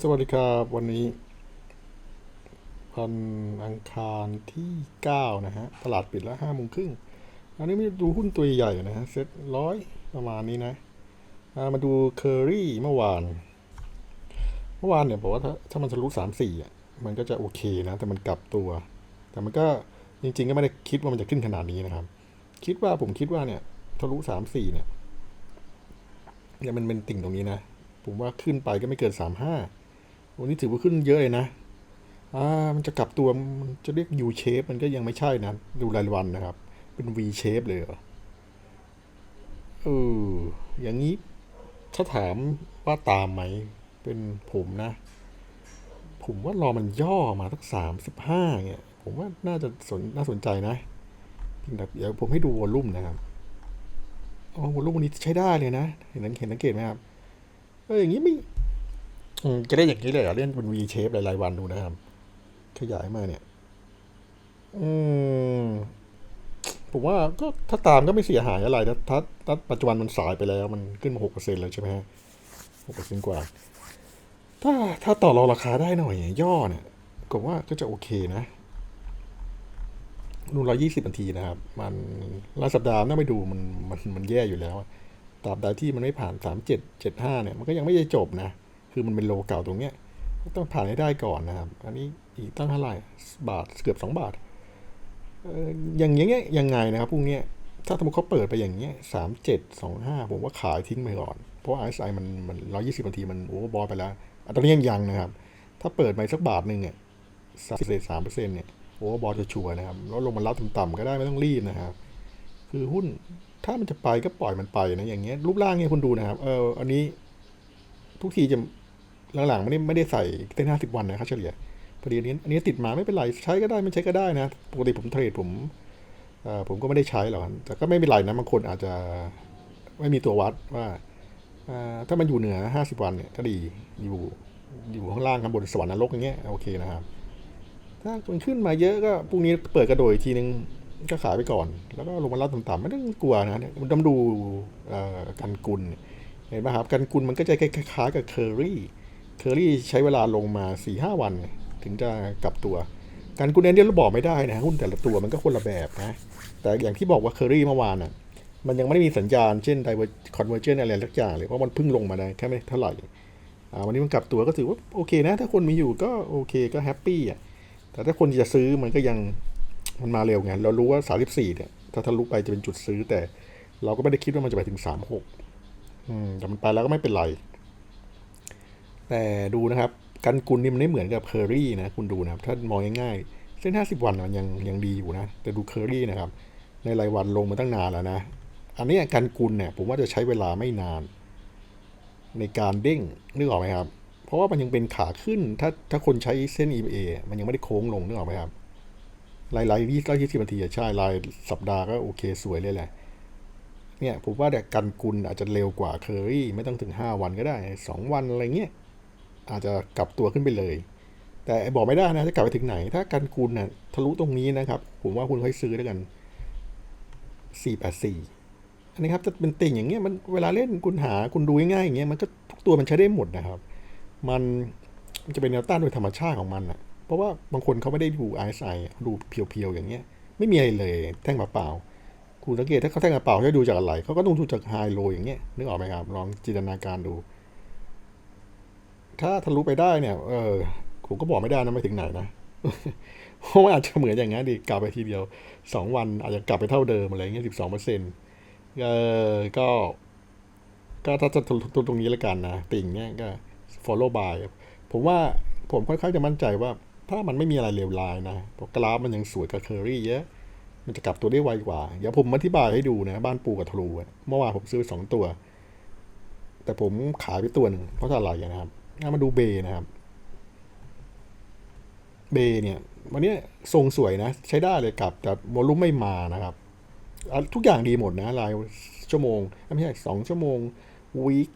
สวัสดีครับวันนี้วันอังคารที่9นะฮะ ตลาดปิดแล้ว5โมงครึ่งอันนี้มาดูหุ้นตัวใหญ่นะฮะเซ็ตร้อยประมาณนี้นะมาดูเคอรี่เมื่อวาน เมื่อวานเนี่ยบอกว่าถ้าถ้ามันทะลุ3 4อะมันก็จะโอเคนะ แต่มันกลับตัว แต่มันก็จริง ๆ ก็ไม่ได้คิดว่ามันจะขึ้นขนาดนี้นะครับ คิดว่าผมคิดว่าเนี่ย ทะลุ3 4เนี่ยเนี่ยมันเป็นติ่งตรงนี้นะ ผมว่าขึ้นไปก็ไม่เกิน35วันนี้ถือว่าขึ้นเยอะเลยนะ อ่า มันจะกลับตัว มันจะเรียก U shape มันก็ยังไม่ใช่นะ ดูรายวันนะครับ เป็น V shape เลยเหรอเอออย่างนี้ ถ้าถามว่าตามไหม เป็นผมนะ ผมว่ารอมันย่อมาสักสามสิบห้าเนี่ย ผมว่าน่าจะสนน่าสนใจนะเพียงแต่เดี๋ยวผมให้ดูวอลลุ่มนะครับ อ๋อวอลลุ่มวันนี้ใช้ได้เลยนะ เห็นเห็นสังเกตไหมครับ อออย่างนี้ไม่จะได้อย่างนี้เลยเหรอเล่นเป็น V shape รายๆวันดูนะครับ ขยายมาเนี่ย อืมผมว่าก็ถ้าตามก็ไม่เสียหายอะไรนะถ้าถ้าปัจจุบันมันสายไปแล้ว มันขึ้นมาหกเปอร์เซ็นต์แล้วใช่ไหมฮะหกเปอร์เซ็นต์กว่า ถ้าถ้าต่อรองราคาได้หน่อยย่อเนี่ยผมว่าก็จะโอเคนะดูร้อยี่สิบนาทีนะครับ มันรายสัปดาห์น่าไปดูมันมันมันแย่อยู่แล้ว ตราบใดที่มันไม่ผ่านสามเจ็ดเนี่ย มันก็ยังไม่ได้จบนะ คือมันเป็นโลเก่าตรงเนี้ย ต้องผ่านให้ได้ก่อนนะครับ อันนี้อีกตั้งเท่าไหร่ บาทเกือบสองบาทเอออย่างเงี้ยยังไงนะครับพวกเนี้ย ถ้าสมมติเขาเปิดไปอย่างเงี้ยสามเจ็ดสองห้าผมว่าขายทิ้งไปก่อน เพราะ RSI มันมันร้อยี่สิบนาทีมันโอเวอร์บอลไปแล้วอัตอนนี้ยังยังนะครับ ถ้าเปิดไปสักบาทหนึ่งเนี่ยสามเปอร์เซ็นต์เนี่ยโอเวอร์บอลจะชัวร์นะครับ แล้วลงมารับต่ำๆก็ได้ไม่ต้องรีบนะครับ คือหุ้นถ้ามันจะไปก็ปล่อยมันไปนะอย่างเงี้ยรูปร่างเนี่ยคุณดูนะครับ เอออันนี้ทุกทีจะหลังๆไม่ได้ไม่ได้ใส่เต้นห้าสิบวันนะครับเฉลี่ยพอดีอันนี้อันนี้ติดมาไม่เป็นไรใช้ก็ได้ไม่ใช้ก็ได้นะปกติผมเทรดผมเออผมก็ไม่ได้ใช้หรอกแต่ก็ไม่เป็นไรนะบางคนอาจจะไม่มีตัววัดว่าอ่าถ้ามันอยู่เหนือห้าสิบวันเนี่ยก็ดีอยู่อยู่ข้างล่างข้างบนสวรรค์นรกอย่างเงี้ยโอเคนะครับ ถ้ามันขึ้นมาเยอะก็พรุ่งนี้เปิดกระโดดอีกทีนึง ก็ขายไปก่อน แล้วก็ลงมารับต่ำๆไม่ต้องกลัวนะเนี่ยมันต้องดูกันกุลเห็นไหมครับกันกุลมันก็จะคล้ายๆกับเคอรี่เคอรี่ใช้เวลาลงมา4ี่ห้าวัน ถึงจะกลับตัวการกุนเนเดียเราบอกไม่ได้นะหุ้นแต่ละตัวมันก็คนละแบบนะแต่อย่างที่บอกว่าเคอรี่เมื่อวานอะมันยังไม่ได้มีสัญญาณเช่นไดเวอร์คอนเวอร์เจนอะไรสักอย่างเลยเพราะมันพิ่งลงมาได้แค่ไม่เท่าไหร่วันนี้มันกลับตัวก็ถือว่าโอเคนะ ถ้าคนมีอยู่ก็โอเคก็แฮปปี้อะแต่ถ้าคนจะซื้อมันก็ยัง มันมาเร็วไงเรารู้ว่า 34 เนี่ย ถ้าทะลุไปจะเป็นจุดซื้อแต่ เราก็ไม่ได้คิดว่ามันจะไปถึง 36อืมแต่มันไปแล้วก็ไม่เป็นไร แต่ดูนะครับกันกุลนี่มันไม่เหมือนกับเคอรี่นะคุณดูนะครับถ้ามองง่ายๆเส้น 50 วันมันยังยังดีอยู่นะ แต่ดูเคอรี่นะครับ ในรายวันลงมาตั้งนานแล้วนะ อันนี้กันกุลเนี่ยผมว่าจะใช้เวลาไม่นาน ในการเด้งนึกออกไหมครับ เพราะว่ามันยังเป็นขาขึ้นถ้าถ้าคนใช้เส้น EBA มันยังไม่ได้โค้งลงนึกออกไหมครับ รายรายยี่ร้อยยี่สิบนาทีอะใช่รายสัปดาห์ก็โอเคสวยเลยแหละ เนี่ยผมว่าแต่กันกุลอาจจะเร็วกว่าเคอรี่ไม่ต้องถึง 5 วันก็ได้ 2 วันอะไรเงี้ยอาจจะกลับตัวขึ้นไปเลย แต่บอกไม่ได้นะจะกลับไปถึงไหน ถ้ากันกุลนะ่ะทะลุตรงนี้นะครับ ผมว่าคุณค่อยซื้อแล้วกัน484อันนี้ครับจะเป็นติ่งอย่างเงี้ยมันเวลาเล่นคุณหาคุณดูง่ายๆอย่างเงี้ยมันก็ทุกตัวมันใช้ได้หมดนะครับ มันจะเป็นแนวต้านโดยธรรมชาติของมันอะ เพราะว่าบางคนเขาไม่ได้ดู RSI ดูเพียวๆอย่างเงี้ย ไม่มีอะไรเลยแท่งเปล่าๆคุณสังเกตถ้าเขาแท่งเปล่าเขาดูจากอะไรเขาก็ต้องดูจากไฮโลอย่างเงี้ยนึกออกไหมครับลองจินตนาการดู ถ้าทะลุไปได้เนี่ย เออผมก็บอกไม่ได้นะไม่ถึงไหนนะเพราะว่าอาจจะเหมือนอย่างงั้นดิกลับไปทีเดียวสองวันอาจจะกลับไปเท่าเดิมอะไรเงี้ยสิบสองเปอร์เซ็นต์เออก็ ก็ถ้าจะทะลุตรงนี้แล้วกันนะ ติ่งเนี่ยก็ follow by ผมว่าผมค่อนข้างจะมั่นใจว่า ถ้ามันไม่มีอะไรเลวร้ายนะเพราะกราฟมันยังสวยกับเคอรี่เยอะ มันจะกลับตัวได้ไวกว่า เดี๋ยวผมอธิบายให้ดูนะ บ้านปูกับทะลุอะเมื่อวานผมซื้อสองตัว แต่ผมขายไปตัวหนึ่งเพราะอะไรนะครับงั้นมาดูเบนะครับ เบเนี่ย วันนี้ทรงสวยนะ ใช้ได้เลยกลับแต่โวลุ่มไม่มานะครับ ทุกอย่างดีหมดนะรายชั่วโมง ไม่ใช่สองชั่วโมงวีค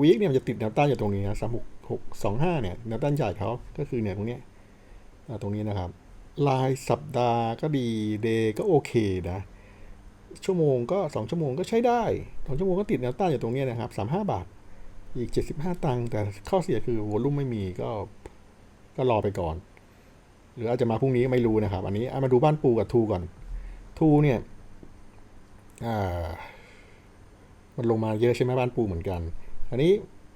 วีคเนี่ยมันจะติดแนวต้านอยู่ตรงนี้นะสามหกหกสองห้าเนี่ยแนวต้านใหญ่เขาก็คือเนี่ยตรงเนี้ย ตรงนี้นะครับรายสัปดาห์ก็ดีเดย์ก็โอเคนะ ชั่วโมงก็สองชั่วโมงก็ใช้ได้สองชั่วโมงก็ติดแนวต้านอยู่ตรงนี้นะครับสามห้าบาท อีก 75 ตังค์แต่ข้อเสียคือวอลุ่มไม่มีก็ก็รอไปก่อน หรืออาจจะมาพรุ่งนี้ไม่รู้นะครับ อันนี้มาดูบ้านปูกับทูก่อน ทูเนี่ยมันลงมาเยอะใช่ไหมบ้านปูเหมือนกัน อันนี้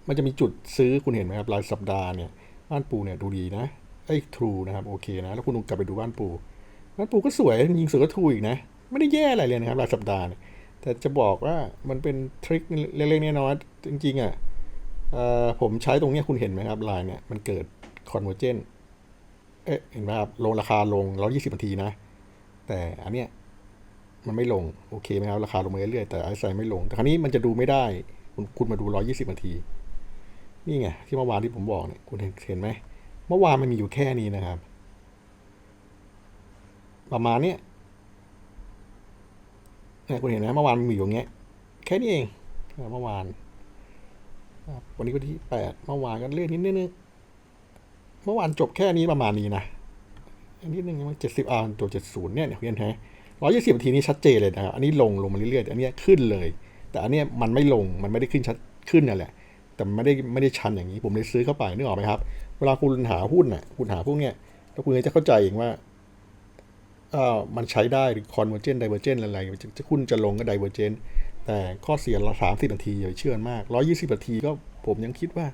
มันจะมีจุดซื้อคุณเห็นไหมครับรายสัปดาห์เนี่ยบ้านปูเนี่ยดูดีนะ ไอ้ทรูนะครับโอเคนะ แล้วคุณกลับไปดูบ้านปูบ้านปูก็สวยยิงสวยก็ทูอีกนะ ไม่ได้แย่อะไรเลยนะครับรายสัปดาห์แต่จะบอกว่ามันเป็นทริคเล็กๆน้อยๆจริงๆอะเอ่อผมใช้ตรงนี้คุณเห็นไหมครับลายเนี่ยมันเกิดคอนเวอร์เจนเอ๊ะเห็นไหมครับลงราคาลง 120นาทีนะ แต่อันเนี้ยมันไม่ลง โอเคไหมครับ ราคาลงมาเรื่อยๆแต่ไอซ์ไซไม่ลง แต่ครั้นี้มันจะดูไม่ได้ คุณคุณมาดู 120นาที นี่ไง ที่เมื่อวานที่ผมบอกเนี่ย คุณเห็นเห็นไหม เมื่อวานมันมีอยู่แค่นี้นะครับ ประมาณเนี้ยเนี่ยคุณเห็นไหมเมื่อวานมันมีอยู่งเงี้ย แค่นี้เองเมื่อวานวันนี้ก็ที่แปดเมื่อวานก็เลื่อนนิดนึงเมื่อวานจบแค่นี้ประมาณนี้นะอันนี้นึงยังเจ็ดสิบอ่าตัวเจ็ดศูนย์เนี่ยเนี่ยเห็นไหมร้อยยี่สิบนาทีนี้ชัดเจนเลยนะครับอันนี้ลงลงมาเรื่อยๆอันนี้ขึ้นเลย แต่อันนี้มันไม่ลงมันไม่ได้ขึ้นชัดขึ้นนั่นแหละ แต่ไม่ได้ไม่ได้ชันอย่างนี้ ผมเลยซื้อเข้าไปนึกออกไหมครับ เวลาคุณหาหุ้นน่ะคุณหาพวกเนี้ยแล้วคุณจะเข้าใจเองว่าเอ่อมันใช้ได้หรือ convergent divergent อะไรจะจะคุณจะลงก็ divergent แต่ข้อเสียละสามสิบนาทีอย่าไปเชื่อมากร้อยี่สิบนาทีก็ผมยังคิดว่า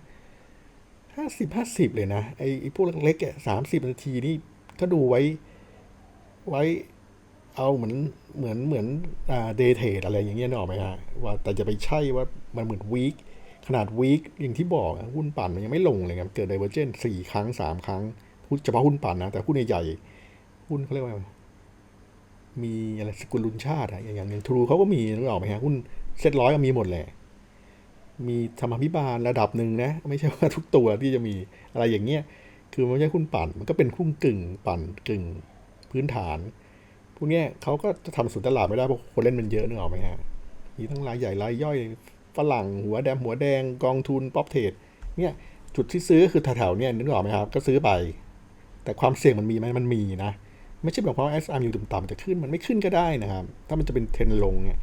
ห้าสิบห้าสิบเลยนะไอ้พวกเล็กๆอะสามสิบนาทีนี่ก็ดูไว้ไว้เอาเหมือนเหมือนเหมือนอ่าเดย์เทรดอะไรอย่างเงี้ยนึกออกไหมฮะว่าแต่จะไปใช่ว่ามันเหมือนวีค ขนาดวีคอย่างที่บอกอะหุ้นปั่นมันยังไม่ลงเลยครับเกิด divergent สี่ครั้งสามครั้งพูดเฉพาะหุ้นปั่นนะ แต่หุ้นใหญ่หุ้นเขาเรียกว่า มีอะไรสกุลลุนชาติอะอย่างอย่างทรูเขาก็มีนึกออกไหมฮะหุ้นเซ็ตร้อยก็มีหมดแหละมีธรรมพิบาลระดับหนึ่งนะ ไม่ใช่ว่าทุกตัวที่จะมีอะไรอย่างเงี้ยคือมันไม่ใช่หุ้นปั่นมันก็เป็นหุ้นกึ่งปั่นกึ่งพื้นฐานพวกเนี้ยเขาก็จะทำสุนตลาดไม่ได้เพราะคนเล่นมันเยอะนึกออกไหมฮะมีทั้งรายใหญ่รายย่อย ฝรั่งหัวแดงหัวแดงกองทุนป๊อปเทรดเนี่ยจุดที่ซื้อคือแถวๆเนี่ยนึกออกไหมครับ ก็ซื้อไป แต่ความเสี่ยงมันมีไหมมันมีนะ ไม่ใช่แบบเพราะ SRM อยู่ต่ำๆจะขึ้นมันไม่ขึ้นก็ได้นะครับ ถ้ามันจะเป็นเทรนลงเนี่ย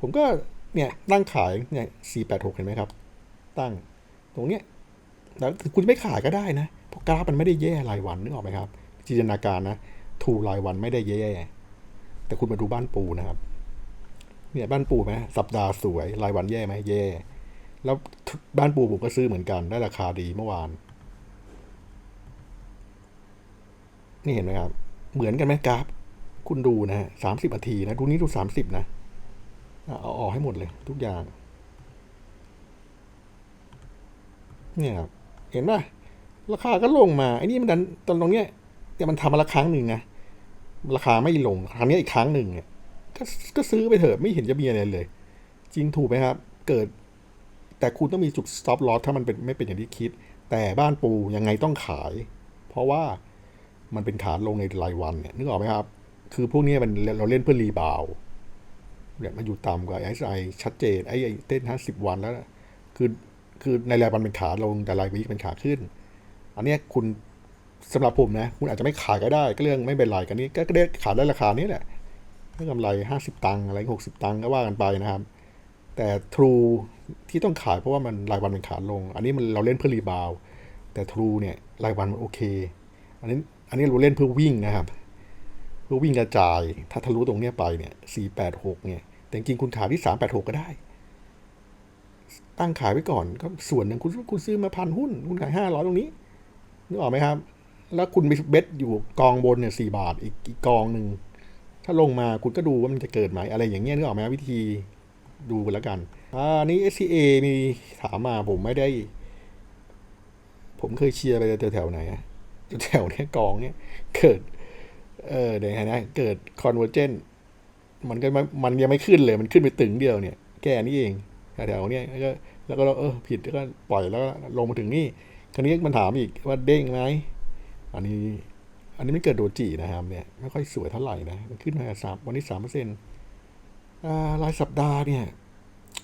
ผมก็เนี่ยตั้งขายเนี่ย486เห็นไหมครับ ตั้งตรงเนี้ยแล้วคุณไม่ขายก็ได้นะเพราะกราฟมันไม่ได้แย่รายวันนึกออกไหมครับจินตนาการนะทูรายวันไม่ได้แย่แต่คุณมาดูบ้านปูนะครับ เนี่ยบ้านปู่ไหมสัปดาห์สวย รายวันแย่ไหมแย่ แล้วบ้านปู่ผมก็ซื้อเหมือนกัน ได้ราคาดีเมื่อวาน นี่เห็นไหมครับ เหมือนกันไหมกราฟ คุณดูนะฮะสามสิบนาทีนะ ดูนี้ดูสามสิบนะ เอาออกให้หมดเลย ทุกอย่าง เนี่ยครับ เห็นป่ะ ราคาก็ลงมา ไอ้นี่มันดันตอนตรงเนี้ยเนี่ยมันทำมาละครั้งหนึ่งนะ ราคาไม่ลง ครั้งนี้อีกครั้งหนึ่งเนี่ย ก็ก็ซื้อไปเถอะไม่เห็นจะมีอะไรเลย จริงถูกไหมครับ เกิด แต่คุณต้องมีจุด stop loss ถ้ามันเป็นไม่เป็นอย่างที่คิด แต่บ้านปูยังไงต้องขาย เพราะว่ามันเป็นขาลงในรายวันเนี่ยนึกออกไหมครับ คือพวกนี้มันเราเล่นเพื่อรีบาวเนี่ยมันอยู่ต่ำกว่าไอซ์ไอชัดเจนไอ้ไอ้เต้นห้าสิบวันแล้ว คือคือในรายวันเป็นขาลงแต่รายวีคเป็นขาขึ้น อันนี้คุณสำหรับผมนะ คุณอาจจะไม่ขายก็ได้ ก็เรื่องไม่เป็นไรกันนี้ก็ได้ขายได้ราคานี้แหละ ได้กำไรห้าสิบตังค์อะไรหกสิบตังค์ก็ว่ากันไปนะครับ แต่ True ที่ต้องขายเพราะว่ามันรายวันเป็นขาลง อันนี้มันเราเล่นเพื่อรีบาวแต่ True เนี่ยรายวันมันโอเค อันนี้อันนี้เราเล่นเพื่อวิ่งนะครับ เพื่อวิ่งกระจาย ถ้าทะลุตรงเนี้ยไปเนี่ย486เนี่ย แต่จริงคุณขายที่ 386 ก็ได้ ตั้งขายไว้ก่อนก็ส่วนหนึ่งคุณคุณซื้อมาพันหุ้น คุณขาย500 ตรงนี้นึกออกไหมครับ แล้วคุณมีเบ็ดอยู่กองบนเนี่ย4บาทอีกอีกกองหนึ่ง ถ้าลงมาคุณก็ดูว่ามันจะเกิดไหมอะไรอย่างเงี้ยนึกออกไหมวิธีดูแล้วกันอ่านี่ SCA มีถามมาผมไม่ได้ ผมเคยเชียร์ไปแถวๆไหนอะแถวๆเนี้ยกองเนี้ยเกิด เออเดี๋ยวนะเกิดคอนเวอร์เจนมันก็มันยังไม่ขึ้นเลย มันขึ้นไปตึงเดียวเนี่ย แก้นี่เองแถวๆเนี้ยแล้วก็แล้วก็เออผิดแล้วก็ปล่อยแล้วก็ลงมาถึงนี่คราวนี้มันถามอีกว่าเด้งไหมอันนี้ อันนี้ไม่เกิดโดจินะครับเนี่ยไม่ค่อยสวยเท่าไหร่นะมันขึ้นมาสามวันนี้สามเปอร์เซ็นต์รายสัปดาห์เนี่ย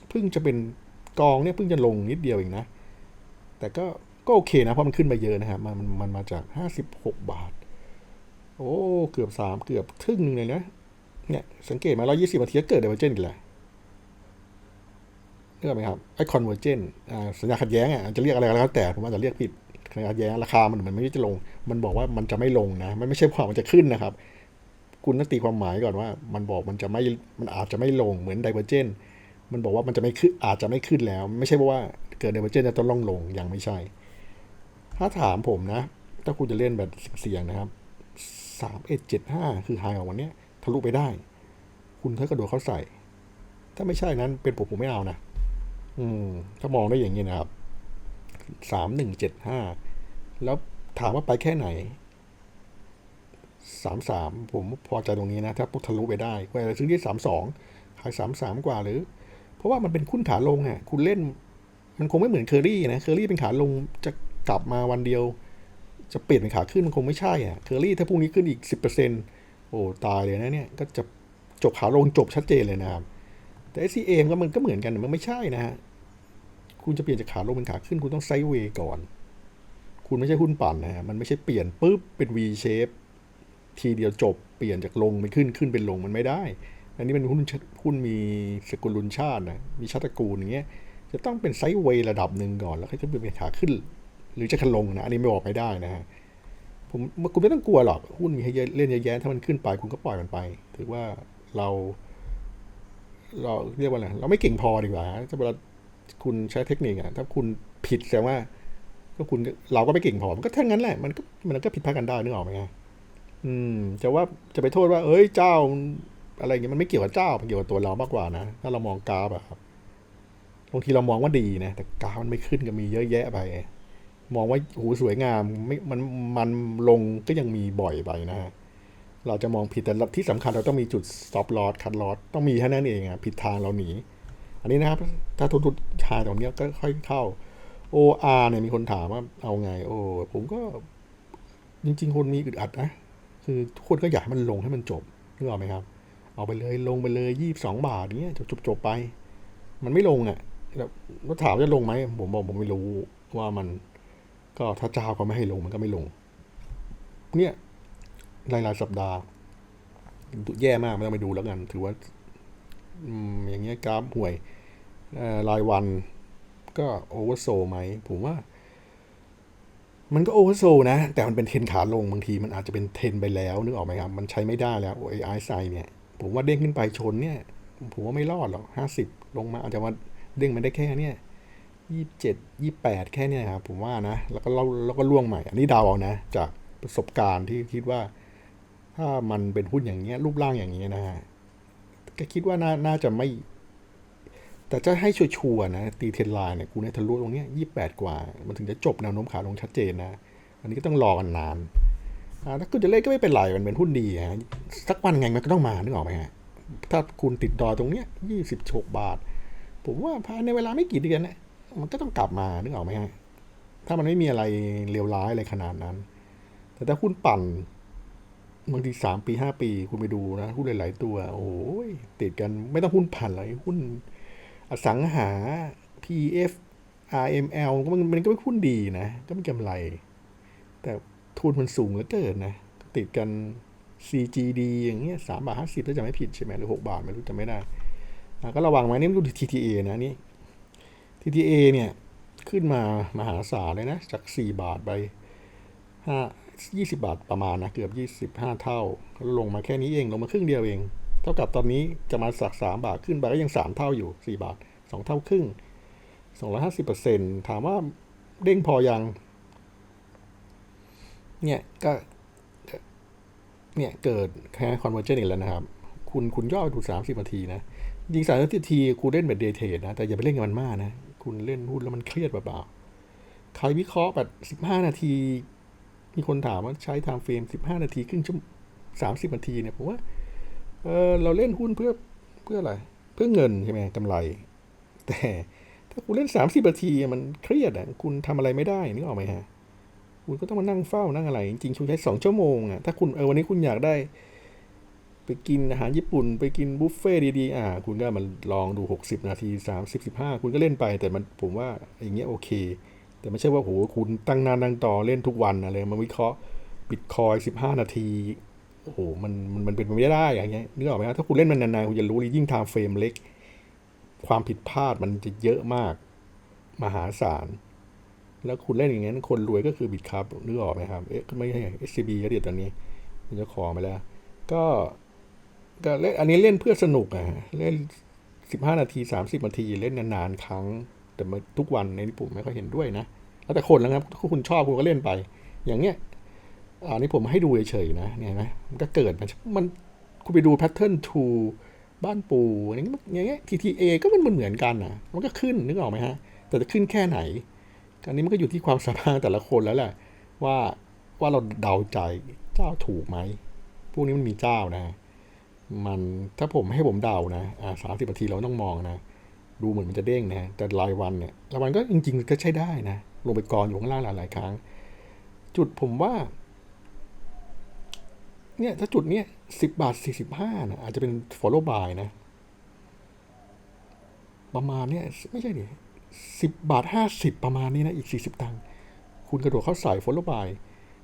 เพิ่งจะเป็นกองเนี่ยเพิ่งจะลงนิดเดียวเองนะ แต่ก็ก็โอเคนะเพราะมันขึ้นมาเยอะนะครับมันมันมาจากห้าสิบหกบาท โอ้เกือบสามเกือบครึ่งหนึ่งเลยนะเนี่ยสังเกตไหมาร้อยี่สิบนาทีก็เกิดเดเวอร์เจนอีกแล้วนึกออกไหมครับไอ้ convergent อ่าสัญญาขัดแย้งอะจะเรียกอะไรก็แล้วแต่ผมว่าจจะเรียกผิด ขัดแย้งราคามันมันไม่ได้จะลง มันบอกว่ามันจะไม่ลงนะ มันไม่ใช่ความมันจะขึ้นนะครับ คุณต้องตีความหมายก่อนว่า มันบอกมันจะไม่ มันอาจจะไม่ลงเหมือน divergent มันบอกว่ามันจะไม่ขึ้น อาจจะไม่ขึ้นแล้ว ไม่ใช่ว่าเกิด divergent จะต้องลงลง ยังไม่ใช่ ถ้าถามผมนะ ถ้าคุณจะเล่นแบบเสี่ยงนะครับสามเอ็ดเจ็ดห้าคือไฮของวันเนี้ยทะลุไปได้ คุณถ้ากระโดดเข้าใส่ ถ้าไม่ใช่นั้นเป็นผมผมไม่เอานะ อืม ถ้ามองได้อย่างนี้นะครับ สามหนึ่งเจ็ดห้าแล้วถามว่าไปแค่ไหนสามสามผมพอใจตรงนี้นะ ถ้าทะลุไปได้ก็จะซื้อที่สามสองขายสามสามกว่าหรือ เพราะว่ามันเป็นคุ้นขาลงอะ คุณเล่น มันคงไม่เหมือนเคอรี่นะ เคอรี่เป็นขาลงจะกลับมาวันเดียว จะเปลี่ยนเป็นขาขึ้นมันคงไม่ใช่อะ เคอรี่ถ้าพรุ่งนี้ขึ้นอีกสิบเปอร์เซ็นโอ้ตายเลยนะเนี่ย ก็จะจบขาลงจบชัดเจนเลยนะครับ แต่ SCA ก็มันก็เหมือนกันมันไม่ใช่นะฮะ คุณจะเปลี่ยนจากขาลงเป็นขาขึ้น คุณต้องไซด์เวย์ก่อน คุณไม่ใช่หุ้นปั่นนะฮะมันไม่ใช่เปลี่ยนปุ๊บเป็น V shape ทีเดียวจบเปลี่ยนจากลงไปขึ้นขึ้นเป็นลงมันไม่ได้ อันนี้เป็นหุ้นหุ้นมีสกุลุนชาตินะมีชาติตระกูลอย่างเงี้ยจะต้องเป็นไซด์เวย์ระดับหนึ่งก่อนแล้วค่อยจะเปลี่ยนเป็นขาขึ้น หรือจะขาลงนะอันนี้ไม่บอกไม่ได้นะฮะผมคุณไม่ต้องกลัวหรอกหุ้นมีให้เล่นเยอะแยะถ้ามันขึ้นไปคุณก็ปล่อยมันไป ถือว่าเรา เราเรียกว่าอะไรเราไม่เก่งพอดีกว่าถ้าเวลา คุณใช้เทคนิคอะถ้าคุณผิดแสดงว่า ก็คุณเราก็ไม่เก่งพอมันก็แค่านั้นแหละ มันก็มันก็ผิดพลาดกันได้นึกออกไหมฮะอืมจะว่าจะไปโทษว่า เอ้ยเจ้า อะไรเงี้ยมันไม่เกี่ยวกับเจ้ามันเกี่ยวกับตัวเรามากกว่านะถ้าเรามองกราฟอะครับบางทีเรามองว่าดีนะแต่กราฟมันไม่ขึ้นก็มีเยอะแยะไป มองว่าหูสวยงามไม่มันมันลงก็ยังมีบ่อยไปนะฮะเราจะมองผิดแต่ที่สำคัญเราต้องมีจุด stop loss cut loss ต้องมีแค่นั้นเองอะผิดทางเราหนี อันนี้นะครับ ถ้าทุนทุนชายตรงนี้ก็ค่อยเข้า OR เนี่ยมีคนถามว่าเอาไง โอ้ผมก็จริง ๆ คนมีอึดอัดนะ คือทุกคนก็อยากให้มันลงให้มันจบนึกออกไหมครับ เอาไปเลยลงไปเลยยี่สองบาทเนี้ยจบจบไป มันไม่ลงอะ่ะแล้วถามจะลงไหมผมบอกผมไม่รู้ว่ามันก็ถ้าเจ้าเขาไม่ให้ลงมันก็ไม่ลง เนี่ยรายรายสัปดาห์ แย่มากไม่ต้องไปดูแล้วกัน ถือว่า อย่างเงี้ยกราฟห่วยรายวันก็โอเวอร์โซไหม ผมว่า มันก็โอเวอร์โซนะ แต่มันเป็นเทนขาลงบางทีมันอาจจะเป็นเทนไปแล้วนึกออกไหมครับ มันใช้ไม่ได้แล้วไอไอไซเนี่ย ผมว่าเด้งขึ้นไปชนเนี่ย ผมว่าไม่รอดหรอกห้าสิบลงมาอาจจะมาเด้งมันได้แค่เนี่ยยี่สิบเจ็ดยี่แปดแค่เนี่ยครับผมว่านะ แล้วก็เราแล้วก็ล่วงใหม่ อันนี้ดาวเอานะ จากประสบการณ์ที่คิดว่า ถ้ามันเป็นหุ้นอย่างเงี้ยรูปร่างอย่างเงี้ยนะฮะ ก็คิดว่าน่านาจะไม่ แต่จะให้ชัวร์ๆนะ ตีเทนไลน์เนี่ย กูเนี่ยทะลุตรงเนี้ยยี่แปดกว่า มันถึงจะจบแนวโน้มขาลงชัดเจนนะ อันนี้ก็ต้องรอกันนานถ้าคุณจะเล่นก็ไม่เป็นไร มันเป็นหุ้นดีฮะ สักวันไงมันก็ต้องมา นึกออกไหมฮะ ถ้าคุณติดดอตรงเนี้ยยี่สิบหกบาท ผมว่าภายในเวลาไม่กี่เดือนเนี่ยมันก็ต้องกลับมา นึกออกไหมฮะ ถ้ามันไม่มีอะไรเลวร้ายอะไรขนาดนั้น แต่ถ้าหุ้นปั่น บางทีสามปีห้าปี คุณไปดูนะหุ้นหลาย ๆ ตัว โอ้ยติดกันไม่ต้องหุ้นผ่านเลยหุ้น อสังหา PF RML มันมันก็เป็นหุ้นดีนะ ก็มีกำไร แต่ทุนมันสูงเหลือเกินนะ ติดกัน CGD อย่างเงี้ยสามบาทห้าสิบถ้าจะไม่ผิดใช่ไหมหรือหกบาท ไม่รู้จะไม่ได้ ก็ระวังไว้นี่ดู TTA นะนี่ TTA เนี่ย ขึ้นมามหาศาลเลยนะ จากสี่บาทไปห้า ยี่สิบาทประมาณนะเกือบยี่สิบห้าเท่า ลงมาแค่นี้เองลงมาครึ่งเดียวเอง เท่ากับตอนนี้จะมาสักสามบาทขึ้นไปก็ยังสามเท่าอยู่สี่บาทสองเท่าครึ่งสองร้อยห้าสิบเปอร์เซ็นถามว่าเด้งพอยัง เนี่ยก็เนี่ยเกิดแค่คอนเวอร์เจนอีกแล้วนะครับ คุณคุณย่อไปดูสามสิบนาทีนะ ยิงสามนาทีคุณเล่นแบบเดย์เทรดนะ แต่อย่าไปเล่นกับมันมากนะ คุณเล่นหุ้นแล้วมันเครียดเปล่าๆใครวิเคราะห์แบบสิบห้านาที มีคนถามว่าใช้ไทม์เฟรมสิบห้านาทีครึ่งชั่วสามสิบนาทีเนี่ยผมว่าเออเราเล่นหุ้นเพื่อเพื่ออะไร เพื่อเงินใช่ไหมกำไร แต่ถ้าคุณเล่นสามสิบนาทีมันเครียดอะคุณทำอะไรไม่ได้นึกออกไหมฮะคุณก็ต้องมานั่งเฝ้านั่งอะไร จริงๆคุณใช้สองชั่วโมงอะถ้าคุณเออวันนี้คุณอยากได้ ไปกินอาหารญี่ปุ่น ไปกินบุฟเฟ่ดีๆอ่าคุณก็มาลองดูหกสิบนาทีสามสิบสิบห้าคุณก็เล่นไป แต่มันผมว่าอย่างเงี้ยโอเค แต่ไม่ใช่ว่าโหคุณตั้งนานตั้งต่อเล่นทุกวันอะไรมาวิเคราะห์บิตคอยสิบห้านาทีโอ้โหมันมันมันเป็นไปไม่ได้อย่างเงี้ยนึกออกไหมครับถ้าคุณเล่นมันนานๆคุณจะรู้เลยยิ่งไทม์เฟรมเล็ก ความผิดพลาดมันจะเยอะมาก มหาศาล แล้วคุณเล่นอย่างนั้นคนรวยก็คือบิตครับนึกออกไหมครับเอ๊ะไม่ใช่ SCB ก็เดียวตอนนี้มันจะขอมาแล้ว ก็ก็เล่นอันนี้เล่นเพื่อสนุกอะฮะเล่นสิบห้านาทีสามสิบนาทีเล่นนานๆครั้ง แต่มาทุกวันในนี้ผมไม่ค่อยเห็นด้วยนะ แล้วแต่คนแล้วครับถ้าคุณชอบคุณก็เล่นไป อย่างเงี้ยอันนี้ผมให้ดูเฉยๆนะเนี่ยนะมันก็เกิดมันมันคุณไปดูแพทเทิร์นทูบ้านปูอย่างเงี้ยอย่างเงี้ย TTA ก็มันเหมือนกันนะมันก็ขึ้นนึกออกไหมฮะ แต่จะขึ้นแค่ไหนอันนี้มันก็อยู่ที่ความสามารถแต่ละคนแล้วแหละว่าว่าเราเดาใจเจ้าถูกไหมพวกนี้มันมีเจ้านะ มันถ้าผมให้ผมเดานะอ่าสามสิบนาทีเราต้องมองนะ ดูเหมือนมันจะเด้งนะแต่รายวันเนี่ยรายวันก็จริง ๆ ก็ใช้ได้นะ ลงไปกองอยู่ข้างล่างหลายๆครั้ง จุดผมว่า เนี่ยถ้าจุดเนี้ยสิบบาทสี่สิบห้านะอาจจะเป็น follow by นะ ประมาณเนี้ยไม่ใช่ดิสิบบาทห้าสิบประมาณนี้นะ อีกสี่สิบตังค์คุณกระโดดเข้าใส่ follow by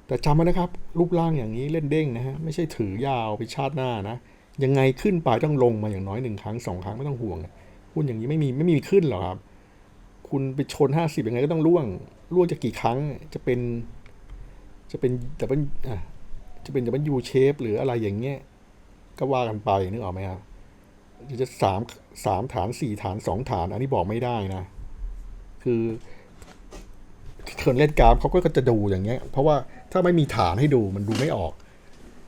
แต่จำไว้นะครับ รูปร่างอย่างนี้เล่นเด้งนะฮะไม่ใช่ถือยาวไปชาติหน้านะยังไงขึ้นไปต้องลงมาอย่างน้อยหนึ่งครั้งสองครั้งไม่ต้องห่วง หุ้นอย่างนี้ไม่มีไม่มีขึ้นหรอกครับ คุณไปชนห้าสิบยังไงก็ต้องล่วงล่วงจะกี่ครั้งจะเป็น จะเป็นแต่เป็นอะจะเป็นจะเป็นยูเชฟหรืออะไรอย่างเงี้ยก็ว่ากันไปนึกออกไหมครับจะสามสามฐานสี่ฐานสองฐาน อันนี้บอกไม่ได้นะ คือคนเล่นกราฟเขาก็จะดูอย่างเงี้ย เพราะว่าถ้าไม่มีฐานให้ดูมันดูไม่ออก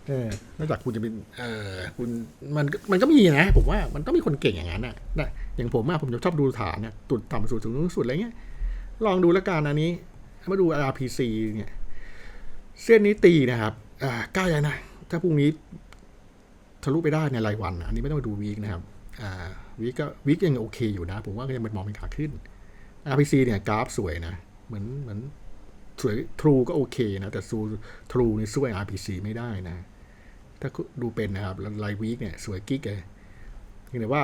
เออนอกจากคุณจะเป็นเออคุณมันมันก็มีนะ ผมว่ามันต้องมีคนเก่งอย่างนั้นนะนะอย่างผมอะผมจะชอบดูฐานเนี่ยตุดต่ำสุดสูงสุดอะไรเงี้ย ลองดูล้วกันอันนี้ มาดู RPC เนี่ยเส้นนี้ตีนะครับ อ่าใกล้แล้วนะ ถ้าพรุ่งนี้ทะลุไปได้ในรายวัน อันนี้ไม่ต้องไปดูวีคนะครับ อ่าวีคก็วีคยังโอเคอยู่นะ ผมว่าก็ยังเป็นมองเป็นขาขึ้น RPC เนี่ยกราฟสวยนะ เหมือนเหมือนสวย True ก็โอเคนะ แต่ซู True นี่สู้ RPC ไม่ได้นะ ถ้าดูเป็นนะครับรายวีคเนี่ยสวยกิ๊กเลยเพียงแต่ว่า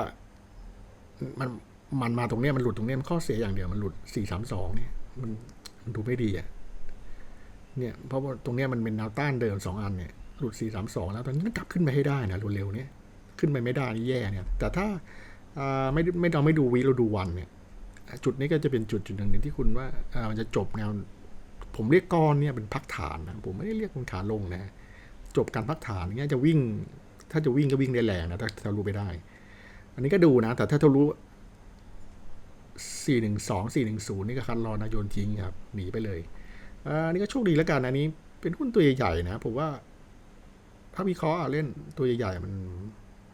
มันมันมาตรงเนี้ยมันหลุดตรงเนี้ยมันข้อเสียอย่างเดียวมันหลุดสี่สามสองเนี่ยมันมันดูไม่ดีอะเนี่ยเพราะว่าตรงเนี้ยมันเป็นแนวต้านเดิมสองอันเนี่ยหลุดสี่สามสองแล้วตอนนี้มันกลับขึ้นไปให้ได้นะเร็วๆเนี่ยขึ้นไปไม่ได้นี่แย่เนี่ย แต่ถ้าอ่าไม่ไม่เราไม่ดูวีเราดูวันเนี่ย จุดนี้ก็จะเป็นจุดจุดหนึ่งที่คุณว่าอ่ามันจะจบแนวผมเรียกก้อนเนี่ยเป็นพักฐานนะผมไม่ได้เรียกเป็นขาลงนะ จบการพักฐานเงี้ยจะวิ่ง ถ้าจะวิ่งก็วิ่งได้แรงนะถ้าทะลุไปได้ อันนี้ก็ดูนะ แต่ถ้าทะลุสี่หนึ่งสองสี่หนึ่งศูนย์นี่ก็คันรอนะโยนทิ้งครับหนีไปเลยอันนี้ก็โชคดีแล้วกันอันนี้เป็นหุ้นตัวใหญ่ๆนะผมว่า ถ้าวิเคราะห์เล่นตัวใหญ่ๆมัน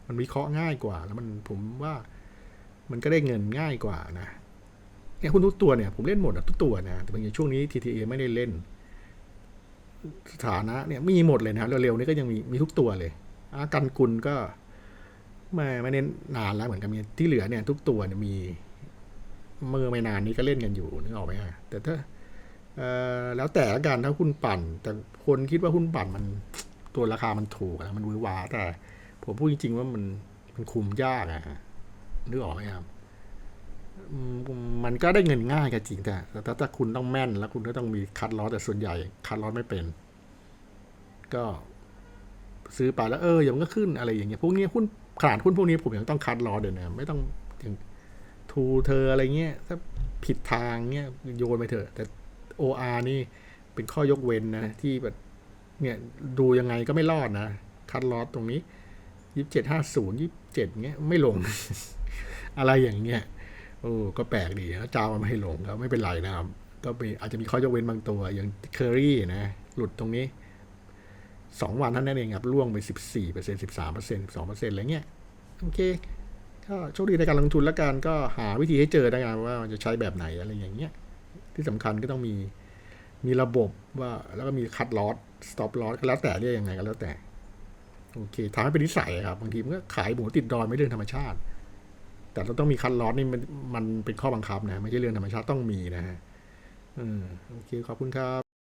มันวิเคราะห์ง่ายกว่า แล้วมันผมว่ามันก็ได้เงินง่ายกว่านะเนี่ยหุ้นทุกตัวเนี่ยผมเล่นหมดอะทุกตัวนะแต่บางอย่างช่วงนี้ TTA ไม่ได้เล่น สถานะเนี่ยมีหมดเลยนะเร็วๆนี้ก็ยังมีมีทุกตัวเลยอากันกุลก็ไม่ไม่เน้นนานแล้วเหมือนกันมีที่เหลือเนี่ย ทุกตัวเนี่ยมีเมื่อไม่นานนี้ก็เล่นกันอยู่นึกออกไหมฮะแต่ถ้าเอ่อแล้วแต่ละกันถ้าหุ้นปั่น แต่คนคิดว่าหุ้นปั่นมันตัวราคามันถูกนะมันวือหวาแต่ผมพูดจริง ๆ ว่ามันมันคุมยากอะนึกออกไหมครับ มันก็ได้เงินง่ายก็จริงแต่แต่ถ้าคุณต้องแม่นแล้วคุณก็ต้องมีคัดล้อแต่ส่วนใหญ่ คัดล้อไม่เป็น ก็ซื้อไปแล้วเอออย่างก็ขึ้นอะไรอย่างเงี้ยพวกนี้หุ้นขนาดหุ้นพวกนี้ผมยังต้องคัดล้อเดี๋ยวนะไม่ต้องอย่างทูเธออะไรเงี้ยถ้าผิดทางเงี้ยโยนไปเถอะ แต่ OR นี่เป็นข้อยกเว้นนะที่แบบเนี่ยดูยังไงก็ไม่รอดนะ คัดลอสตรงนี้ยี่สิบเจ็ดห้าศูนย์ยี่สิบเจ็ดเงี้ยไม่ลง อะไรอย่างเงี้ย โอ้ก็แปลกดีแล้วจ้ามันไม่ให้ลงก็ไม่เป็นไรนะครับ ก็มีอาจจะมีข้อยกเว้นบางตัวอย่างเคอรี่นะ หลุดตรงนี้สองวันเท่านั้นเองครับล่วงไปสิบสี่เปอร์เซ็นต์สิบสามเปอร์เซ็นต์สองเปอร์เซ็นต์อะไรเงี้ยโอเคก็โชคดีในการลงทุนแล้วกันก็หาวิธีให้เจอได้กันว่าจะใช้แบบไหนอะไรอย่างเงี้ย ที่สำคัญก็ต้องมีมีระบบว่าแล้วก็มีคัดลอสสต็อปลอสก็แล้วแต่เรียกยังไงก็แล้วแต่ โอเคทำให้เป็นนิสัยครับบางทีมันก็ขายหมูติดดอยไม่เรื่องธรรมชาติ แต่เราต้องมีคัดลอสนี่มันมันเป็นข้อบังคับนะ ไม่ใช่เรื่องธรรมชาติต้องมีนะฮะอืมโอเคขอบคุณครับ